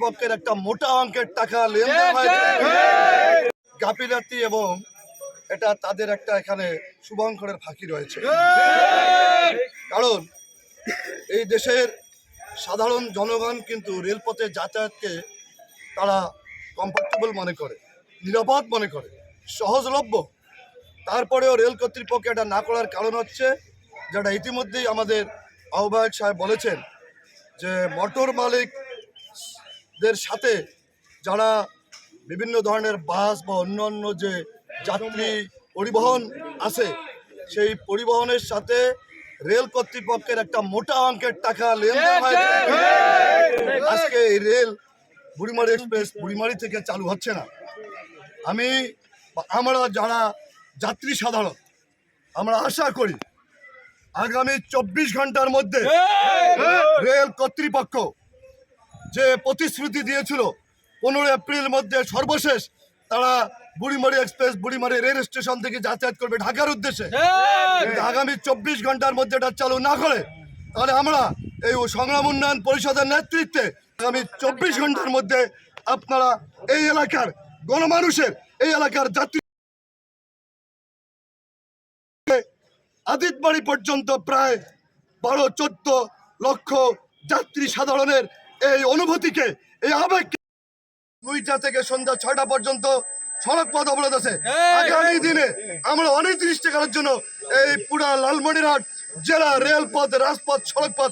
কর্তৃপক্ষের একটা মোটা অঙ্কের টাকা লেনদেন গাফিলাতি এবং এটা তাদের একটা এখানে শুভঙ্করের ফাঁকি রয়েছে। কারণ এই দেশের সাধারণ জনগণ কিন্তু রেলপথে যাতায়াতকে তারা কমফর্টেবল মনে করে নিরাপদ মনে করে সহজলভ্য। তারপরেও রেল কর্তৃপক্ষ এটা না করার কারণ হচ্ছে যেটা ইতিমধ্যেই আমাদের আহ্বায়ক সাহেব বলেছেন যে মোটর মালিকদের সাথে যারা বিভিন্ন ধরনের বাস বা অন্য অন্য যে যাত্রী পরিবহন আছে সেই পরিবহনের সাথে রেল কর্তৃপক্ষের একটা মোটা অঙ্কের টাকা লেনদেন হয়েছে। আজকে এই রেল বুড়িমারি এক্সপ্রেস বুড়িমারি থেকে চালু হচ্ছে না। আমি আমরা যারা যাত্রী সাধারণ আমরা আশা করি আগামী চব্বিশ ঘণ্টার মধ্যে রেল কর্তৃপক্ষ যে প্রতিশ্রুতি দিয়েছিল পনেরো এপ্রিল মধ্যে সর্বশেষ তারা Burimari express Burimari rail station থেকে যাতায়াত করবে ঢাকার উদ্দেশ্যে। আগামী চব্বিশ ঘণ্টার মধ্যে এটা চালু না করে তাহলে আমরা এই সংগ্রাম উন্নয়ন পরিষদের নেতৃত্বে আগামী চব্বিশ ঘণ্টার মধ্যে আপনারা এই এলাকার গণমানুষের এই এলাকার যাত্রী আদিতবাড়ি পর্যন্ত প্রায় বারো চোদ্দ লক্ষ যাত্রী সাধারণের এই অনুভূতিকে এই আবেগকে দুইটা থেকে সন্ধ্যা ছয়টা পর্যন্ত সড়ক পথ অবরোধ আছে। আগামী দিনে আমরা অনির্দিষ্টকালের জন্য এই পুরা লালমনিরহাট জেলা রেলপথ রাজপথ সড়ক পথ